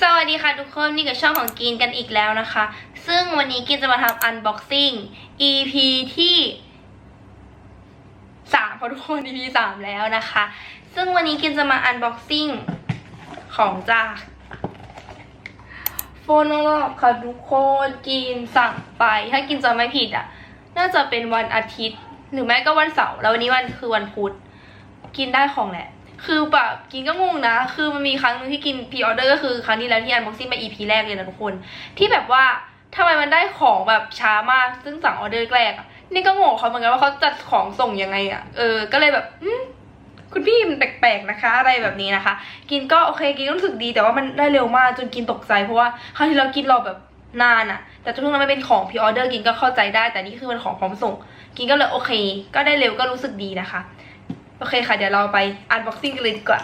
สวัสดีค่ะทุกคนนี่กับช่องของกินกันอีกแล้วนะคะ ซึ่งวันนี้กินจะมาทำ unboxing EP ที่สามเพราะทุกคน EP สามแล้วนะคะ ซึ่งวันนี้กินจะมา unboxing ของจากโฟนอลค่ะทุกคนกินสั่งไปถ้ากินจะไม่ผิดอะ น่าจะเป็นวันอาทิตย์ หรือไม่ก็วันเสาร์แล้ววันนี้วันคือวันพุธกินได้ของแหละ คือแบบกินก็งงนะ คือมันมีครั้งหนึงที่กินพ r ออเดอร์ก็คือครั้งที่แล้วที่อันบ็อกซิ่งไป EP แรกเลยนะทุกคน ที่แบบว่าทำไมมันได้ของแบบช้ามากซึ่งสั่งออเดอร์แรกอะนี่ก็งงเขาเหมือนกันว่าเขาจัดของส่งยังไงอะเออ ก็เลยแบบคุณพี่มันแปลกๆนะคะ อะไรแบบนี้นะคะ กินก็โอเคกินก็รู้สึกดีแต่ว่ามันได้เร็วมากจนกินตกใจเพราะว่าครั้งที่เรากินรอแบบนานอะแต่ช่วงนั้นมันเป็นของพ r ออเดอร์กินก็เข้าใจได้ แต่นี่คือมันของพร้อมส่ง กินก็เลยโอเค ก็ได้เร็วก็รู้สึกดีนะคะ โอเคค่ะ เดี๋ยวเราไปอันบ็อกซิ่งกันเลยดีกว่า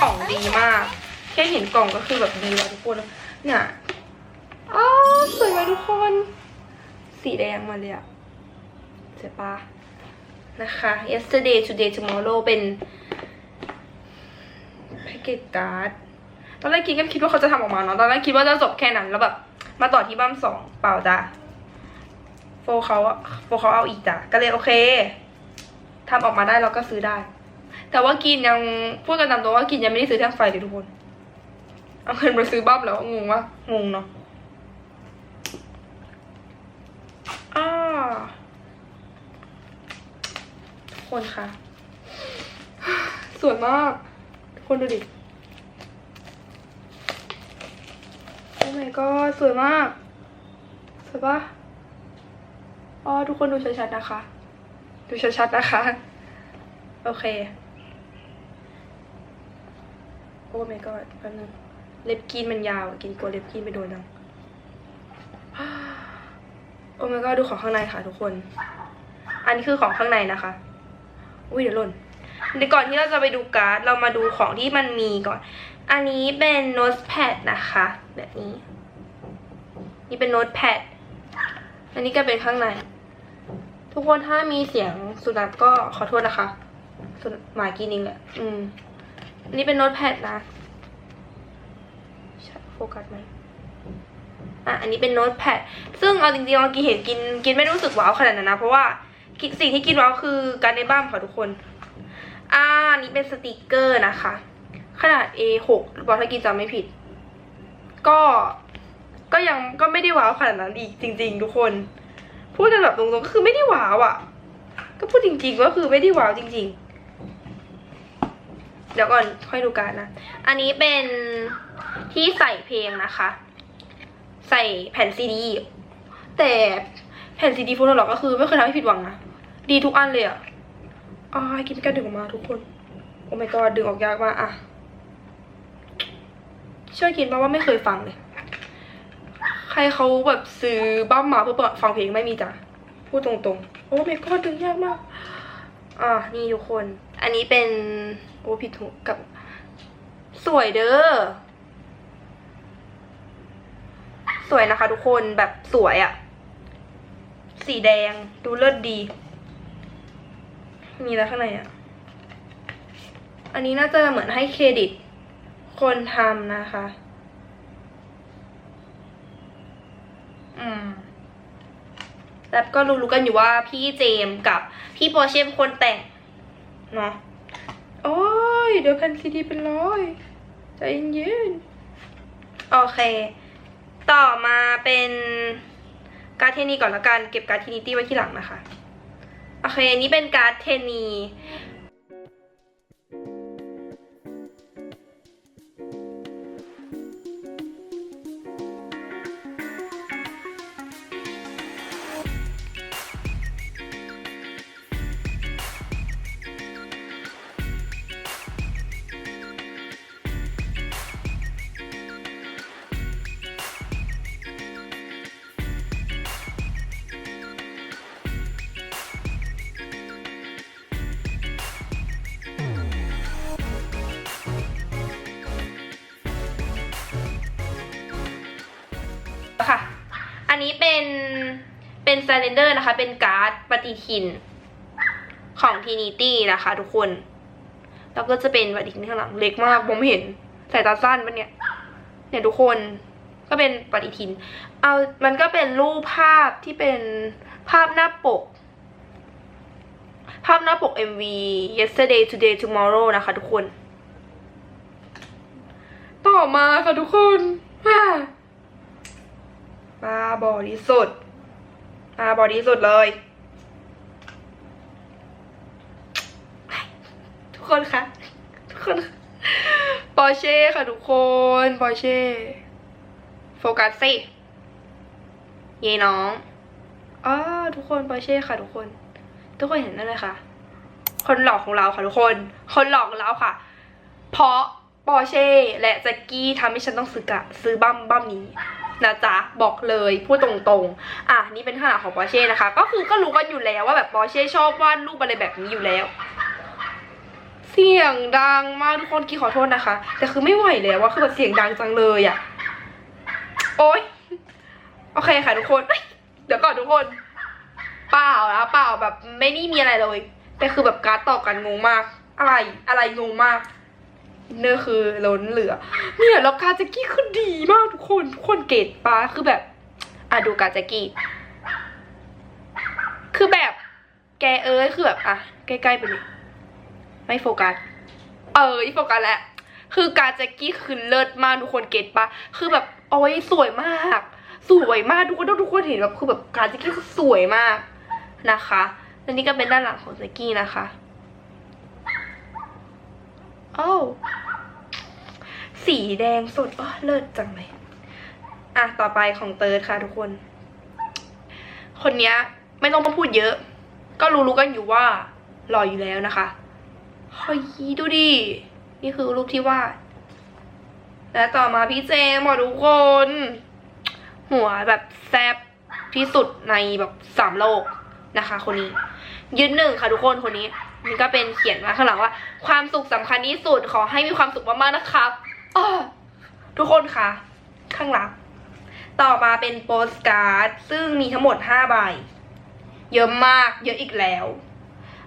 กล่องดีมาก แค่เห็นกล่องก็คือแบบดีแล้วทุกคน เนี่ยอ้าสวยไหมทุกคน สีแดงมาเลยอะเสียปะนะคะ yesterday today tomorrow เป็นแพ็กเกจการ์ด ตอนแรกกินก็คิดว่าเขาจะทำออกมาเนาะ ตอนแรกคิดว่าจะจบแค่นั้น แล้วแบบ มาต่อที่บ้ามสองเปล่าจ้ะโฟเขาโฟเขาเอาอีกจ้ะ ก็เลยโอเคทำออกมาได้เราก็ซื้อได้ แต่ว่ากินยังพูดกันตามตัวว่ากินยังไม่ได้ซื้อแท่งไฟเลยทุกคน เอาเงินไปซื้อบ้ามแล้วงงวะงงเนาะอ้าทุกคนคะสวยมากทุกคนดูดิโอ้ my god สวยมากสวยปะอ๋อทุกคนดูชัดๆนะคะ ดูชัดๆนะคะ โอเค โอ้ my god แป๊บนึงเล็บกินมันยาว กินกลัวเล็บกินไปโดนยังโอ้ my god ดูของข้างในค่ะทุกคน อันนี้คือของข้างในนะคะ อุ้ยเดี๋ยวหล่นเดี๋ยวก่อนที่เราจะไปดูการ์ด เรามาดูของที่มันมีก่อน อันนี้เป็นโน้ตแพดนะคะ แบบนี้ นี่เป็นโน้ตแพด อันนี้ก็เป็นข้างใน ทุกคนถ้ามีเสียงสุนัขก็ขอโทษนะคะ สุนัขหมากินเองแหละอืมอั นนี้เป็นโน้ตแพดนะโฟกัสไหมอะอันนี้เป็นโน้ตแพดซึ่งเอาจริงๆเมื่อกี้เห็นกินกินไม่รู้สึกว้าวขนาดนั้นนะ เพราะว่าสิ่งที่กินว้าวคือการในบ้านค่ะทุกคน อ่านี้เป็นสติกเกอร์นะคะ ขนาด A6 บอกถ้ากินจำไม่ผิด ก็ก็ยังก็ไม่ได้ว้าวขนาดนั้นอีกจริง ๆ ทุกคน พูดกันแบบตรงๆก็คือไม่ได้ว้าวอะ่ะ ก็พูดจริงๆก็คือไม่ได้ว้าวจริง ๆ ดี๋ยวก่อนค่อยดูการนะ อันนี้เป็นที่ใส่เพลงนะคะ ใส่แผ่นซีดี แต่แผ่นซีดีฟูนหรอกก็คือ ไม่เคยทำให้ผิดหวังนะ ดีทุกอันเลยอะ่ะอ่ากินไม่กล้าดึงออกมาทุกคน โอ้ my god ดึงออกยากมากอะช่วยกินเพราะว่าไม่เคยฟังเลย ใครเขาแบบซื้อบ้ามมาเพื่อเปิดฟังเพลงไม่มีจ้ะ พูดตรงๆ โอ้ my god ดึงยากมาก อ่านี่ทุกคน อันนี้เป็นโอ้ผิดถูกับ สวยเด้อ สวยนะคะทุกคนแบบสวยอะสีแดงดูเลิศดี มีอะไรข้างในอะอันนี้น่าจะเหมือนให้เครดิต คนทำนะคะ อืมแล้วก็รู้ๆกันอยู่ว่าพี่เจมกับพี่โปรเช่เป็นคนแต่ง เนาะโอ้ย เดี๋ยวแผ่นซีดีเป็นร้อยใจเย็นโอเค ต่อมาเป็นการ์ดเทนีก่อนละกัน เก็บการ์ดเทนิตี้ไว้ที่หลังนะคะ โอเคนนี้เป็นการ์ดเทนี เป็นเลนเดอร์นะคะ เป็นการ์ดปฏิทินของทีนิตี้นะคะทุกคน แล้วก็จะเป็นปฏิทินข้างหลังเล็กมากผมเห็นสายตาสั้นปะเนี่ย เนี่ยทุกคนก็เป็นปฏิทิน เอา มันก็เป็นรูปภาพที่เป็นภาพหน้าปก ภาพหน้าปก MV yesterday today tomorrow นะคะทุกคน ต่อมาค่ะทุกคนฮ่ามาบอดีสุด มาบอดีสุดเลย ทุกคนคะทุกคนคะปอเช่ค่ะทุกคนปอเช่โฟกัสสิเยน้องอ้าทุกคนปอเช่ค่ะทุกคน ทุกคนเห็นนั่นเลยค่ะ คนหลอกของเราค่ะทุกคน คนหลอกของเราค่ะ เพราะปอเช่และแจ็กกี้ทำให้ฉันต้องซื้อกะซื้อบั้มบั้มนี้ นะจ๊ะบอกเลยพูดตรงๆ อะนี่เป็นขนาดของปอร์เช่นะคะ ก็คือก็รู้กันอยู่แล้วว่าแบบปอร์เช่ชอบวาดรูปอะไรแบบนี้อยู่แล้ว เสียงดังมากทุกคนกี่ขอโทษนะคะ แต่คือไม่ไหวแล้วว่าคือแบบเสียงดังจังเลยอะ่ะโอ๊ยโอเคค่ะทุกคน เดี๋ยวก่อนทุกคนเปล่านะเปล่าแบบไม่นี่มีอะไรเลยแต่คือแบบการดตอบกันงงมาก อะไรอะไรงงมาก เนอร์คือล้นเหลือ เนี่ยแล้วกาแจ็กกี้คือดีมากทุกคนทุกคนเกตปาคือแบบ อะดูกาแจ็กกี้ คือแบบ แกเอ้ยคือแบบอะใกล้ๆไปเลยไม่โฟกัส เอออีโฟกัสแหละคือกาแจ็กกี้คือเลิศมากทุกคนเกตปะคือแบบโอ้ยสวยมาก สวยมากทุกคนทุกคนเห็นแบบคือแบบกาแจ็กกี้คือสวยมากนะคะและนี่ก็เป็นด้านหลังของแจ็กกี้นะคะ อ้าวสีแดงสดอ๋อเลิศจังเลย อะ ต่อไปของเติร์ดค่ะทุกคน คนเนี้ย ไม่ต้องมาพูดเยอะ ก็รู้ๆกันอยู่ว่าหล่ออยู่แล้วนะคะเฮ้ยดูดิ นี่คือรูปที่วาด และต่อมาพี่เจมส์อ่ทุกคน หัวแบบแซบที่สุดในแบบสามโลกนะคะ คนนี้ ยืนหนึ่งค่ะทุกคนคนนี้ นี่ก็เป็นเขียนมาข้างหลังว่า ความสุขสำคัญที่สุดขอให้มีความสุขมากๆนะครับอทุกคนคะข้างหลัง ต่อมาเป็นโปสการ์ด ซึ่งมีทั้งหมดห้าใบ เยอะมาก เยอะอีกแล้ว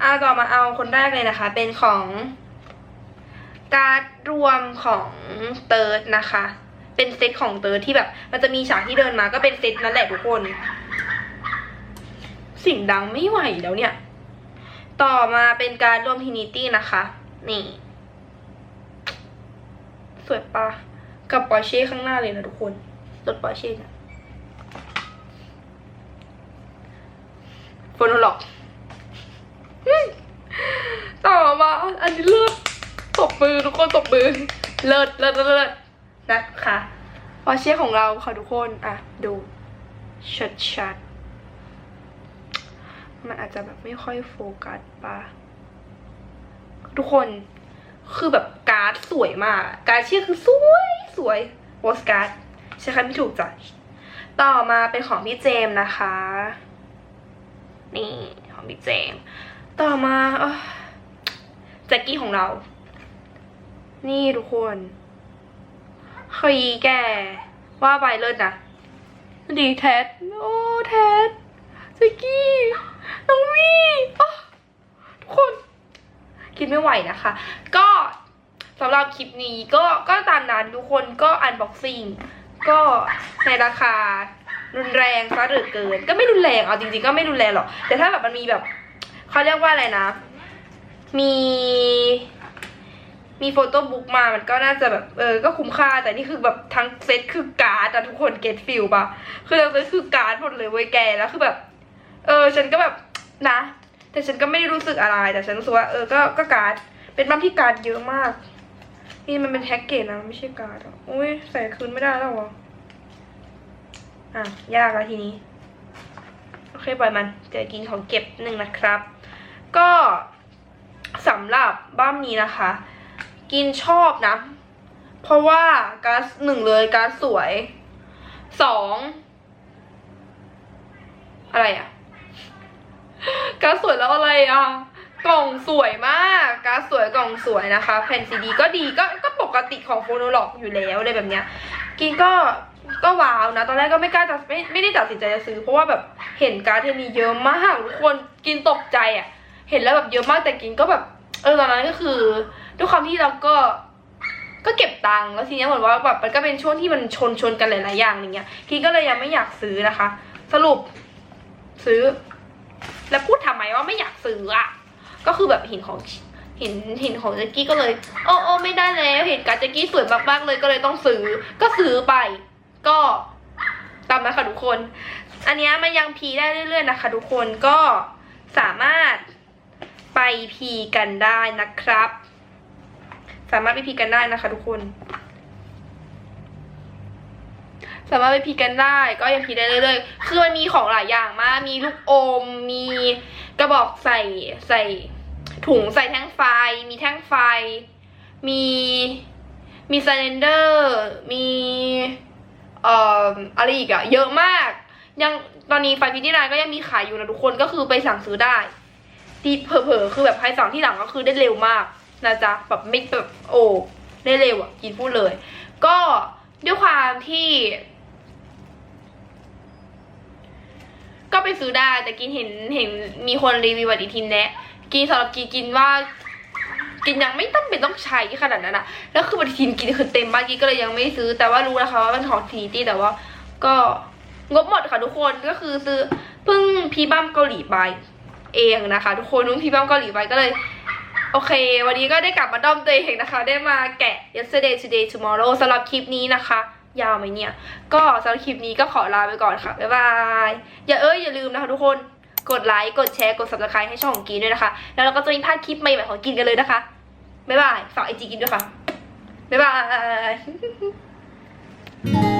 เอาต่อมาเอาคนแรกเลยนะคะ เป็นของการ์ดรวมของเติร์ดนะคะ เป็นเซตของเติร์ดที่แบบ มันจะมีฉากที่เดินมาก็เป็นเซตนั่นแหละทุกคน สิ่งดังไม่ไหวแล้วเนี่ย ต่อมาเป็นการรวมทินิตี้นะคะ นี่ สวยปะกับปอร์เช่ข้างหน้าเลยนะทุกคนรถปอร์เช่นะฟโนล็อกต่อมา อันนี้เลิศตบมือทุกคนตบมือ เลิศเลิศเลิศนะคะปอร์เช่ของเราค่ะทุกคน อะ ดูชัดชัด มันอาจจะแบบไม่ค่อยโฟกัสปะทุกคนคือแบบการ์ดสวยมาก การ์ดเชื่อคือสวยสวยโปสการ์ดใช่คำไม่ถูกจ้ะต่อมาเป็นของพี่เจมส์นะคะ นี่ของพี่เจมส์ต่อมาแจ็คกี้ของเรา นี่ทุกคนเฮ้ยแกว่าไปเลิศนะดีแท็ดโอ้แท็ดแจ็คกี้ น้องวี่ทุกคนคิดไม่ไหวนะคะ ก็สำหรับคลิปนี้ก็ก็ตามนั้นทุกคนก็อันบ็อกซิ่งก็ในราคารุนแรงซะเหลือเกิน ก็ไม่รุนแรงเอาจริงๆก็ไม่รุนแรงหรอก แต่ถ้าแบบมันมีแบบเขาเรียกว่าอะไรนะ มีมีโฟโต้บุ๊กมามันก็น่าจะแบบเออ ก็คุ้มค่า แต่นี่คือแบบทั้งเซตคือการ์ดอะทุกคนเก็ตฟิลปะคือทั้งเซตคือการ์ดหมดเลยเว้ยแกแล้วคือแบบ เออ ฉันก็แบบ นะ แต่ฉันก็ไม่ได้รู้สึกอะไร แต่ฉันรู้สึกว่าเออก็ก็การ์ดเป็นบัมที่การ์ดเยอะมาก นี่มันเป็นแท็กเกจนะไม่ใช่การ์ดอุ้ยใส่คืนไม่ได้แล้วเหรออะยากแล้วทีนี้โอเคปล่อยมันเดี๋ยวกินของเก็บหนึ่งนะครับ ก็สำหรับบ้ามนี้นะคะ กินชอบนะ เพราะว่าการ์ดหนึ่งเลยการ์ดสวยสองอะไรอะ การดสวยแล้วอะไรอะ กล่องสวยมากการดสวยกล่องสวยนะคะ แผ่นซีดีก็ดีก็ก็ปกติของโฟโนล็อกอยู่แล้วอะไรแบบเนี้ยกินก็ก็ว้าวนะ ตอนแรกก็ไม่กล้าตัดไม่ไม่ได้ตัดสินใจจะซื้อ เพราะว่าแบบเห็นการ์ดเทมีเยอะมากทุกคนกินตกใจอะ เห็นแล้วแบบเยอะมากแต่กินก็แบบเออตอนนั้นก็คือด้วยความที่เราก็ก็เก็บตังค์แล้วทีเนี้ยเหมือนว่าแบบมันก็เป็นช่วงที่มันชนชนกันหลายๆอย่างอย่างเงี้ยกินก็เลยยังไม่อยากซื้อนะคะ สรุปซื้อ แล้วพูดทำไมว่าไม่อยากซื้ออะก็คือแบบเห็นของเห็นเห็นของแจ็กกี้ก็เลยโอ้โอ้ไม่ได้แล้วเห็นการแจ็กกี้สวยมากๆเลยก็เลยต้องซื้อ ก็ซื้อไป ก็ตามนั้นค่ะทุกคน อันนี้มันยังพีได้เรื่อยๆนะคะ ทุกคนก็สามารถไปพีกันได้นะครับ สามารถไปพีกันได้นะคะ ทุกคน สามารถไปพีกันได้ ก็ยังพีได้เรื่อยๆ คือมันมีของหลายอย่างมาก มีลูกอม มีกระบอกใส่ใส่ถุงใส่แท่งไฟ มีแท่งไฟ มีมีไซเลนเดอร์ มีเอ่ออะไรอีกอะเยอะมาก ยังตอนนี้ไฟพิธีนายก็ยังมีขายอยู่นะทุกคนก็คือไปสั่งซื้อได้ดีเผลอๆคือแบบใครสั่งที่หลังก็คือได้เร็วมากนะจ๊ะแบบไม่แบบโอ้ได้เร็วอะกินพูดเลย ก็ด้วยความที่ ก็ไปซื้อได้แต่กินเห็นเห็นมีคนรีวิวปฏิทินแนะกินสำหรับกินกินว่า กินยังไม่ต้องเป็นต้องใช้ขนาดนั้นอะแล้วคือปฏิทินกินคือเต็มมากกินก็เลยยังไม่ซื้อ แต่ว่ารู้นะคะว่าเป็นของทีตี้แต่ว่า ก็งบหมดค่ะทุกคนก็คือซื้อเพิ่งพีบัมเกาหลีไปเองนะคะ ทุกคนนุ่งพีบัมเกาหลีไปก็เลยโอเค วันนี้ก็ได้กลับมาด้อมตัวเองนะคะ ได้มาแกะ yesterday today tomorrow สำหรับคลิปนี้นะคะ ยาวไหมเนี่ย ก็สำหรับคลิปนี้ก็ขอลาไปก่อนค่ะ บ๊ายบาย อย่าเอ้ยอย่าลืมนะคะทุกคน กดไลค์ กดแชร์ กด subscribe ให้ช่องของกินด้วยนะคะ แล้วเราก็จะมีพลาดคลิปใหม่ๆของกินกันเลยนะคะ บ๊ายบาย ฝากไอจีกินด้วยค่ะ บ๊ายบาย